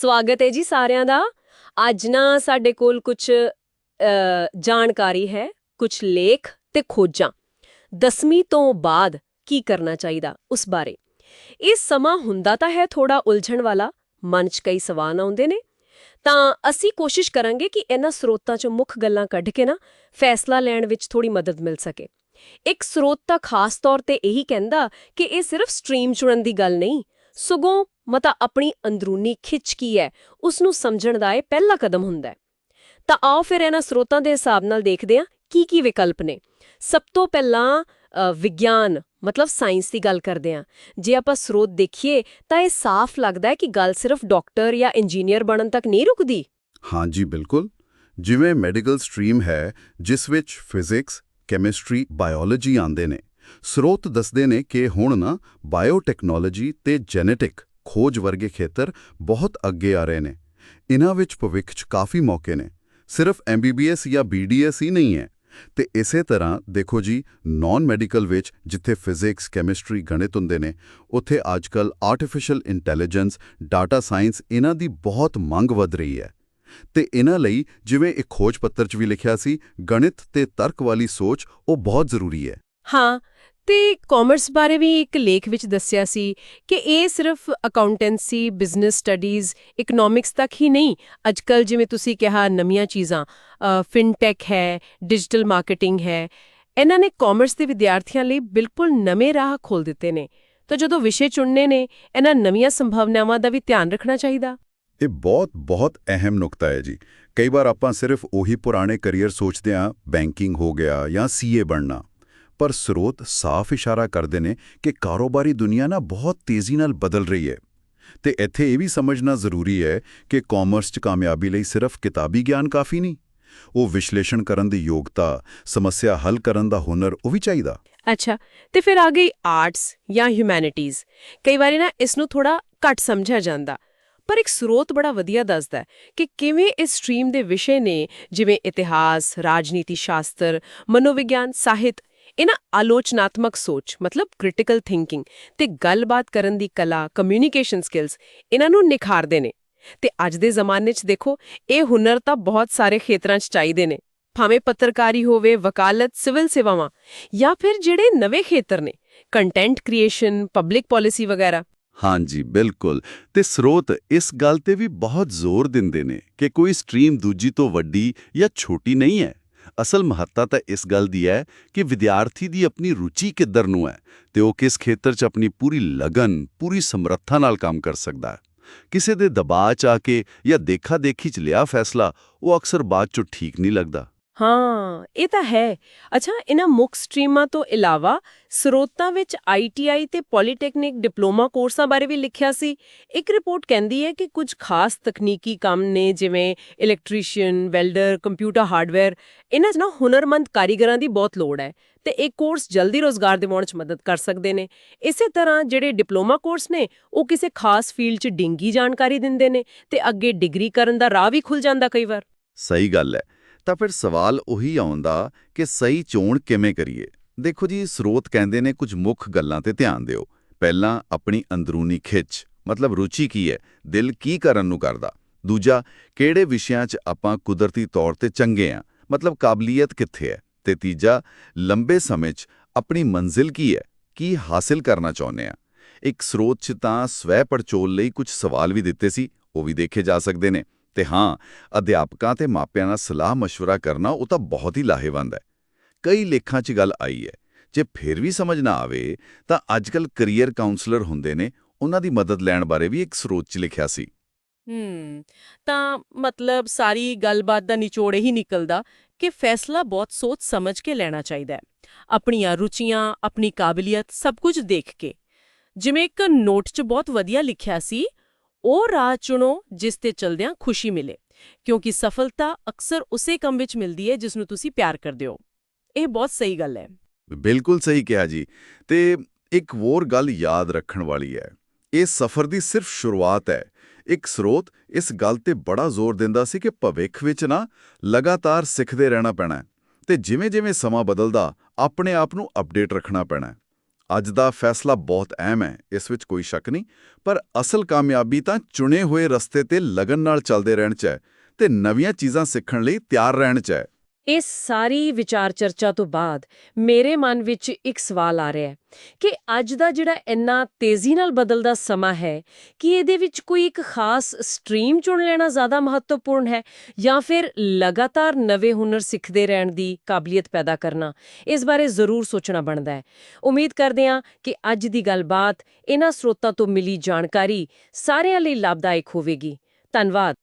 ਸਵਾਗਤ ਹੈ ਜੀ ਸਾਰਿਆਂ ਦਾ। ਅੱਜ ਨਾ ਸਾਡੇ ਕੋਲ ਕੁਝ ਜਾਣਕਾਰੀ ਹੈ ਕੁਝ ਲੇਖ ਤੇ ਖੋਜਾਂ। ਦਸਵੀਂ ਤੋਂ ਬਾਅਦ ਕੀ ਕਰਨਾ ਚਾਹੀਦਾ ਉਸ ਬਾਰੇ। ਇਹ ਸਮਾਂ ਹੁੰਦਾ ਤਾਂ ਹੈ ਥੋੜਾ ਉਲਝਣ ਵਾਲਾ, ਮਨ 'ਚ ਕਈ ਸਵਾਲ ਆਉਂਦੇ ਨੇ। ਤਾਂ ਅਸੀਂ ਕੋਸ਼ਿਸ਼ ਕਰਾਂਗੇ ਕਿ ਇਹਨਾਂ ਸਰੋਤਾਂ 'ਚੋਂ ਮੁੱਖ ਗੱਲਾਂ ਕੱਢ ਕੇ ਨਾ ਫੈਸਲਾ ਲੈਣ ਵਿੱਚ ਥੋੜੀ ਮਦਦ ਮਿਲ ਸਕੇ। ਇੱਕ ਸਰੋਤ ਤਾਂ ਖਾਸ ਤੌਰ ਤੇ ਇਹੀ ਕਹਿੰਦਾ ਕਿ ਇਹ ਸਿਰਫ ਸਟ੍ਰੀਮ ਚੁਣਨ ਦੀ ਗੱਲ ਨਹੀਂ, ਸਗੋਂ ਮਤਾ ਆਪਣੀ ਅੰਦਰੂਨੀ ਖਿੱਚ ਕੀ ਹੈ ਉਸ ਨੂੰ ਸਮਝਣ ਦਾ ਇਹ ਪਹਿਲਾ ਕਦਮ ਹੁੰਦਾ ਤਾਂ ਆਓ ਫਿਰ ਇਹਨਾਂ ਸਰੋਤਾਂ ਦੇ ਹਿਸਾਬ ਨਾਲ ਦੇਖਦੇ ਹਾਂ ਕੀ ਕੀ ਵਿਕਲਪ ਨੇ। ਸਭ ਤੋਂ ਪਹਿਲਾਂ ਵਿਗਿਆਨ, ਮਤਲਬ ਸਾਇੰਸ ਦੀ ਗੱਲ ਕਰਦੇ ਹਾਂ। ਜੇ ਆਪਾਂ ਸਰੋਤ ਦੇਖੀਏ, ਤਾਂ ਇਹ ਸਾਫ਼ ਲੱਗਦਾ ਹੈ ਕਿ ਗੱਲ ਸਿਰਫ ਡਾਕਟਰ ਜਾਂ ਇੰਜੀਨੀਅਰ ਬਣਨ ਤੱਕ ਨਹੀਂ ਰੁਕਦੀ। ਹਾਂਜੀ ਬਿਲਕੁਲ। ਜਿਵੇਂ ਮੈਡੀਕਲ ਸਟਰੀਮ ਹੈ, ਜਿਸ ਵਿੱਚ ਫਿਜ਼ਿਕਸ, ਕੈਮਿਸਟਰੀ, ਬਾਇਓਲੋਜੀ ਆਉਂਦੇ ਨੇ। ਸਰੋਤ ਦੱਸਦੇ ਨੇ ਕਿ ਹੁਣ ਨਾ ਬਾਇਓਟੈਕਨੋਲੋਜੀ ਤੇ ਜੈਨੇਟਿਕ ਖੋਜ ਵਰਗੇ ਖੇਤਰ ਬਹੁਤ ਅੱਗੇ ਆ ਰਹੇ ਨੇ। ਇਹਨਾਂ ਵਿੱਚ ਭਵਿੱਖ 'ਚ ਕਾਫੀ ਮੌਕੇ ਨੇ। ਸਿਰਫ ਐਮਬੀਬੀਐਸ ਜਾਂ ਬੀਡੀਐਸ ਹੀ ਨਹੀਂ ਹੈ। ਤੇ ਇਸੇ ਤਰ੍ਹਾਂ, ਦੇਖੋ ਜੀ ਨਾਨ ਮੈਡੀਕਲ ਵਿੱਚ ਜਿੱਥੇ ਫਿਜ਼ਿਕਸ ਕੈਮਿਸਟਰੀ ਗਣਿਤ ਹੁੰਦੇ ਨੇ, ਉੱਥੇ ਅੱਜਕੱਲ ਆਰਟੀਫੀਸ਼ੀਅਲ ਇੰਟੈਲੀਜੈਂਸ ਡਾਟਾ ਸਾਇੰਸ ਇਹਨਾਂ ਦੀ ਬਹੁਤ ਮੰਗ ਵਧ ਰਹੀ ਹੈ। ਤੇ ਇਹਨਾਂ ਲਈ ਜਿਵੇਂ ਇੱਕ ਖੋਜ ਪੱਤਰ 'ਚ ਵੀ ਲਿਖਿਆ ਸੀ, ਗਣਿਤ ਤੇ ਤਰਕ ਵਾਲੀ ਸੋਚ ਉਹ ਬਹੁਤ ਜ਼ਰੂਰੀ ਹੈ। ਹਾਂ ਤੇ ਕਾਮਰਸ ਬਾਰੇ ਵੀ ਇੱਕ ਲੇਖ ਵਿੱਚ ਦੱਸਿਆ ਸੀ ਕਿ ਇਹ ਸਿਰਫ ਅਕਾਊਂਟੈਂਸੀ ਬਿਜ਼ਨਸ ਸਟੱਡੀਜ਼ ਇਕਨੋਮਿਕਸ ਤੱਕ ਹੀ ਨਹੀਂ ਅੱਜਕੱਲ ਜਿਵੇਂ ਤੁਸੀਂ ਕਿਹਾ ਨਵੀਆਂ ਚੀਜ਼ਾਂ ਫਿਨਟੈਕ ਹੈ ਡਿਜੀਟਲ ਮਾਰਕੀਟਿੰਗ ਹੈ, ਇਹਨਾਂ ਨੇ ਕਾਮਰਸ ਦੇ ਵਿਦਿਆਰਥੀਆਂ ਲਈ ਬਿਲਕੁਲ ਨਵੇਂ ਰਾਹ ਖੋਲ ਦਿੱਤੇ ਨੇ। ਤਾਂ ਜਦੋਂ ਵਿਸ਼ੇ ਚੁਣਨੇ ਨੇ, ਇਹਨਾਂ ਨਵੀਆਂ ਸੰਭਾਵਨਾਵਾਂ ਦਾ ਵੀ ਧਿਆਨ ਰੱਖਣਾ ਚਾਹੀਦਾ। ਇਹ ਬਹੁਤ ਬਹੁਤ ਅਹਿਮ ਨੁਕਤਾ ਹੈ ਜੀ। ਕਈ ਵਾਰ ਆਪਾਂ ਸਿਰਫ ਉਹੀ ਪੁਰਾਣੇ ਕੈਰੀਅਰ ਸੋਚਦੇ ਹਾਂ ਬੈਂਕਿੰਗ ਹੋ ਗਿਆ ਜਾਂ ਸੀਏ ਬਣਨਾ। ਪਰ ਸਰੋਤ ਸਾਫ਼ ਇਸ਼ਾਰਾ ਕਰਦੇ ਨੇ ਕਿ ਕਾਰੋਬਾਰੀ ਦੁਨੀਆ ਨਾ ਬਹੁਤ ਤੇਜ਼ੀ ਨਾਲ ਬਦਲ ਰਹੀ ਹੈ। ਤੇ ਇੱਥੇ ਇਹ ਵੀ ਸਮਝਣਾ ਜ਼ਰੂਰੀ ਹੈ ਕਿ ਕਾਮਰਸ 'ਚ ਕਾਮਯਾਬੀ ਲਈ ਸਿਰਫ ਕਿਤਾਬੀ ਗਿਆਨ ਕਾਫੀ ਨਹੀਂ, ਉਹ ਵਿਸ਼ਲੇਸ਼ਣ ਕਰਨ ਦੀ ਯੋਗਤਾ, ਸਮੱਸਿਆ ਹੱਲ ਕਰਨ ਦਾ ਹੁਨਰ ਉਹ ਵੀ ਚਾਹੀਦਾ। ਅੱਛਾ, ਤੇ ਫਿਰ ਆ ਗਈ ਆਰਟਸ ਜਾਂ ਹਿਊਮੈਨਿਟੀਜ਼ ਕਈ ਵਾਰੀ ਨਾ ਇਸ ਨੂੰ ਥੋੜਾ ਘੱਟ ਸਮਝਿਆ ਜਾਂਦਾ, ਪਰ ਇੱਕ ਸਰੋਤ ਬੜਾ ਵਧੀਆ ਦੱਸਦਾ ਕਿ ਕਿਵੇਂ ਇਸ ਸਟਰੀਮ ਦੇ ਵਿਸ਼ੇ ਨੇ, ਜਿਵੇਂ ਇਤਿਹਾਸ, ਰਾਜਨੀਤੀ ਸ਼ਾਸਤਰ, ਮਨੋਵਿਗਿਆਨ, ਸਾਹਿਤ ਇਹਨਾਂ ਆਲੋਚਨਾਤਮਕ ਸੋਚ, ਮਤਲਬ ਕ੍ਰਿਟੀਕਲ ਥਿੰਕਿੰਗ ਤੇ ਗੱਲਬਾਤ ਕਰਨ ਦੀ ਕਲਾ ਕਮਿਊਨੀਕੇਸ਼ਨ ਸਕਿੱਲਸ ਇਹਨਾਂ ਨੂੰ ਨਿਖਾਰਦੇ ਨੇ। ਤੇ ਅੱਜ ਦੇ ਜ਼ਮਾਨੇ 'ਚ ਦੇਖੋ, ਇਹ ਹੁਨਰ ਤਾਂ ਬਹੁਤ ਸਾਰੇ ਖੇਤਰਾਂ 'ਚ ਚਾਹੀਦੇ ਨੇ। ਭਾਵੇਂ ਪੱਤਰਕਾਰੀ ਹੋਵੇ, ਵਕਾਲਤ, ਸਿਵਲ ਸੇਵਾਵਾਂ ਜਾਂ ਫਿਰ ਜਿਹੜੇ ਨਵੇਂ ਖੇਤਰ ਨੇ ਕੰਟੈਂਟ ਕ੍ਰੀਏਸ਼ਨ ਪਬਲਿਕ ਪਾਲਿਸੀ ਵਗੈਰਾ। ਹਾਂਜੀ, ਬਿਲਕੁਲ। ਤੇ ਸਰੋਤ ਇਸ ਗੱਲ ਤੇ ਵੀ ਬਹੁਤ ਜ਼ੋਰ ਦਿੰਦੇ ਨੇ ਕਿ ਕੋਈ ਸਟਰੀਮ ਦੂਜੀ ਤੋਂ ਵੱਡੀ ਜਾਂ ਛੋਟੀ ਨਹੀਂ ਹੈ। ਅਸਲ ਮਹੱਤਤਾ ਤਾਂ ਇਸ ਗੱਲ ਦੀ ਹੈ ਕਿ ਵਿਦਿਆਰਥੀ ਦੀ ਆਪਣੀ ਰੁਚੀ ਕਿੱਧਰ ਨੂੰ ਹੈ ਤੇ ਉਹ ਕਿਸ ਖੇਤਰ 'ਚ ਆਪਣੀ ਪੂਰੀ ਲਗਨ, ਪੂਰੀ ਸਮਰੱਥਾ ਨਾਲ ਕੰਮ ਕਰ ਸਕਦਾ ਹੈ। ਕਿਸੇ ਦੇ ਦਬਾਅ 'ਚ ਆ ਕੇ ਜਾਂ ਦੇਖਾ-ਦੇਖੀ 'ਚ ਲਿਆ ਫੈਸਲਾ, ਉਹ ਅਕਸਰ ਬਾਅਦ 'ਚੋਂ ਠੀਕ ਨਹੀਂ ਲੱਗਦਾ। ਹਾਂ, ਇਹ ਤਾਂ ਹੈ। ਅੱਛਾ, ਇਹਨਾਂ ਮੁੱਖ ਸਟਰੀਮਾਂ ਤੋਂ ਇਲਾਵਾ ਸਰੋਤਾਂ ਵਿੱਚ ਆਈਟੀਆਈ ਤੇ ਪੋਲੀਟੈਕਨਿਕ ਡਿਪਲੋਮਾ ਕੋਰਸਾਂ ਬਾਰੇ ਵੀ ਲਿਖਿਆ ਸੀ। ਇੱਕ ਰਿਪੋਰਟ ਕਹਿੰਦੀ ਹੈ ਕਿ ਕੁਝ ਖਾਸ ਤਕਨੀਕੀ ਕੰਮ ਨੇ, ਜਿਵੇਂ ਇਲੈਕਟ੍ਰੀਸ਼ੀਅਨ, ਵੈਲਡਰ, ਕੰਪਿਊਟਰ ਹਾਰਡਵੇਅਰ। ਇਹਨਾਂ 'ਚ ਨਾ ਹੁਨਰਮੰਦ ਕਾਰੀਗਰਾਂ ਦੀ ਬਹੁਤ ਲੋੜ ਹੈ ਤੇ ਇਹ ਕੋਰਸ ਜਲਦੀ ਰੋਜ਼ਗਾਰ ਦਿਵਾਉਣ 'ਚ ਮਦਦ ਕਰ ਸਕਦੇ ਨੇ। ਇਸੇ ਤਰ੍ਹਾਂ ਜਿਹੜੇ ਡਿਪਲੋਮਾ ਕੋਰਸ ਨੇ, ਉਹ ਕਿਸੇ ਖਾਸ ਫੀਲਡ 'ਚ ਡਿੰਗੀ ਜਾਣਕਾਰੀ ਦਿੰਦੇ ਨੇ ਤੇ ਅੱਗੇ ਡਿਗਰੀ ਕਰਨ ਦਾ ਰਾਹ ਵੀ ਖੁੱਲ ਜਾਂਦਾ ਕਈ ਵਾਰ। ਸਹੀ ਗੱਲ ਹੈ। ਤਾਂ ਫਿਰ ਸਵਾਲ ਉਹੀ ਆਉਂਦਾ ਕਿ ਸਹੀ ਚੋਣ ਕਿਵੇਂ ਕਰੀਏ? ਦੇਖੋ ਜੀ, ਸਰੋਤ ਕਹਿੰਦੇ ਨੇ ਕੁਝ ਮੁੱਖ ਗੱਲਾਂ ਤੇ ਧਿਆਨ ਦਿਓ। ਪਹਿਲਾਂ ਆਪਣੀ ਅੰਦਰੂਨੀ ਖਿੱਚ, ਮਤਲਬ ਰੁਚੀ ਕੀ ਹੈ? ਦਿਲ ਕੀ ਕਰਨ ਨੂੰ ਕਰਦਾ? ਦੂਜਾ, ਕਿਹੜੇ ਵਿਸ਼ਿਆਂ 'ਚ ਆਪਾਂ ਕੁਦਰਤੀ ਤੌਰ ਤੇ ਚੰਗੇ ਆ? ਮਤਲਬ ਕਾਬਲੀਅਤ ਕਿੱਥੇ ਹੈ? ਤੇ ਤੀਜਾ, ਲੰਬੇ ਸਮੇਂ 'ਚ ਆਪਣੀ ਮੰਜ਼ਿਲ ਕੀ ਹੈ? ਕੀ ਹਾਸਿਲ ਕਰਨਾ ਚਾਹੁੰਦੇ ਆ? ਇੱਕ ਸਰੋਤ 'ਚ ਤਾਂ ਸਵੈ ਪੜਚੋਲ ਲਈ ਕੁਝ ਸਵਾਲ ਵੀ ਦਿੱਤੇ ਸੀ, ਉਹ ਵੀ ਦੇਖੇ ਜਾ ਸਕਦੇ ਨੇ। ਤੇ ਹਾਂ, ਅਧਿਆਪਕਾਂ ਤੇ ਮਾਪਿਆਂ ਨਾਲ ਸਲਾਹ مشਵਰਾ ਕਰਨਾ ਉਹ ਤਾਂ ਬਹੁਤ ਹੀ ਲਾਹੇਵੰਦ ਹੈ। ਕਈ ਲੇਖਾਂ 'ਚ ਗੱਲ ਆਈ ਹੈ, ਜੇ ਫਿਰ ਵੀ ਸਮਝ ਨਾ ਆਵੇ, ਤਾਂ ਅੱਜਕੱਲ ਕੈਰੀਅਰ ਕਾਉਂਸਲਰ ਹੁੰਦੇ ਨੇ, ਉਹਨਾਂ ਦੀ ਮਦਦ ਲੈਣ ਬਾਰੇ ਵੀ ਇੱਕ ਸਰੋਤ 'ਚ ਲਿਖਿਆ ਸੀ। ਹੂੰ, ਤਾਂ ਮਤਲਬ ਸਾਰੀ ਗੱਲਬਾਤ ਦਾ ਨਿਚੋੜ ਹੀ ਨਿਕਲਦਾ ਕਿ ਫੈਸਲਾ ਬਹੁਤ ਸੋਚ ਸਮਝ ਕੇ ਲੈਣਾ ਚਾਹੀਦਾ ਹੈ। ਆਪਣੀਆਂ ਰੁਚੀਆਂ, ਆਪਣੀ ਕਾਬਲੀਅਤ ਸਭ ਕੁਝ ਦੇਖ ਕੇ। ਜਿਵੇਂ ਇੱਕ ਨੋਟ 'ਚ ਬਹੁਤ ਵਧੀਆ ਲਿਖਿਆ ਸੀ ਉਹ ਰਾਹ ਚੁਣੋ ਜਿਸ ਤੇ ਚਲਦਿਆਂ ਖੁਸ਼ੀ ਮਿਲੇ, ਕਿਉਂਕਿ ਸਫਲਤਾ ਅਕਸਰ ਉਸੇ ਕੰਮ ਵਿੱਚ ਮਿਲਦੀ ਹੈ ਜਿਸ ਨੂੰ ਤੁਸੀਂ ਪਿਆਰ ਕਰਦੇ ਹੋ। ਇਹ ਬਹੁਤ ਸਹੀ ਗੱਲ ਹੈ। ਬਿਲਕੁਲ ਸਹੀ ਕਿਹਾ ਜੀ। ਤੇ ਇੱਕ ਹੋਰ ਗੱਲ ਯਾਦ ਰੱਖਣ ਵਾਲੀ ਹੈ। ਇਹ ਸਫ਼ਰ ਦੀ ਸਿਰਫ ਸ਼ੁਰੂਆਤ ਹੈ। ਇੱਕ ਸਰੋਤ ਇਸ ਗੱਲ ਤੇ ਬੜਾ ਜ਼ੋਰ ਦਿੰਦਾ ਸੀ ਕਿ ਭਵਿੱਖ ਵਿੱਚ ਨਾ ਲਗਾਤਾਰ ਸਿੱਖਦੇ ਰਹਿਣਾ ਪੈਣਾ ਹੈ ਤੇ ਜਿਵੇਂ-ਜਿਵੇਂ ਸਮਾਂ ਬਦਲਦਾ, ਆਪਣੇ ਆਪ ਨੂੰ ਅਪਡੇਟ ਰੱਖਣਾ ਪੈਣਾ ਅੱਜ ਦਾ ਫੈਸਲਾ ਬਹੁਤ ਅਹਿਮ ਹੈ, ਇਸ ਵਿੱਚ ਕੋਈ ਸ਼ੱਕ ਨਹੀਂ, ਪਰ ਅਸਲ ਕਾਮਯਾਬੀ ਤਾਂ ਚੁਣੇ ਹੋਏ ਰਸਤੇ ਤੇ ਲਗਨ ਨਾਲ ਚੱਲਦੇ ਰਹਿਣ 'ਚ ਹੈ ਤੇ ਨਵੀਆਂ ਚੀਜ਼ਾਂ ਸਿੱਖਣ ਲਈ ਤਿਆਰ ਰਹਿਣ 'ਚ ਹੈ। ਇਸ ਸਾਰੀ ਵਿਚਾਰ ਚਰਚਾ ਤੋਂ ਬਾਅਦ ਮੇਰੇ ਮਨ ਵਿੱਚ ਇੱਕ ਸਵਾਲ ਆ ਰਿਹਾ ਹੈ ਕਿ ਅੱਜ ਦਾ ਜਿਹੜਾ ਇੰਨਾ ਤੇਜ਼ੀ ਨਾਲ ਬਦਲਦਾ ਸਮਾਂ ਹੈ, ਕਿ ਇਹਦੇ ਵਿੱਚ ਕੋਈ ਇੱਕ ਖਾਸ ਸਟਰੀਮ ਚੁਣ ਲੈਣਾ ਜ਼ਿਆਦਾ ਮਹੱਤਵਪੂਰਨ ਹੈ ਜਾਂ ਫਿਰ ਲਗਾਤਾਰ ਨਵੇਂ ਹੁਨਰ ਸਿੱਖਦੇ ਰਹਿਣ ਦੀ ਕਾਬਲੀਅਤ ਪੈਦਾ ਕਰਨਾ, ਇਸ ਬਾਰੇ ਜ਼ਰੂਰ ਸੋਚਣਾ ਬਣਦਾ ਹੈ। ਉਮੀਦ ਕਰਦੇ ਹਾਂ ਕਿ ਅੱਜ ਦੀ ਗੱਲਬਾਤ ਇਹਨਾਂ ਸਰੋਤਾਂ ਤੋਂ ਮਿਲੀ ਜਾਣਕਾਰੀ ਸਾਰਿਆਂ ਲਈ ਲਾਭਦਾਇਕ ਹੋਵੇਗੀ। ਧੰਨਵਾਦ।